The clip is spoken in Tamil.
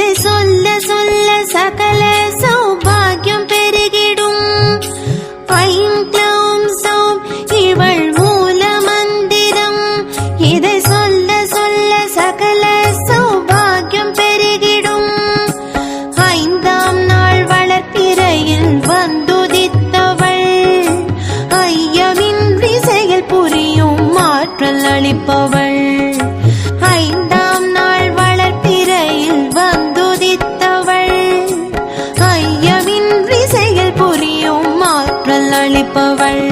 இது சொல்ல சொல்ல சகல சௌபாகியம் பெருகிடும். ஐம் க்ளௌம் சௌம் இவள் மூல மந்திரம். இதை சொல்ல சொல்ல சகல சௌபாகியம் பெருகிடும். ஐந்தாம் நாள் அளிப்பவள். சிந்திப்பவள்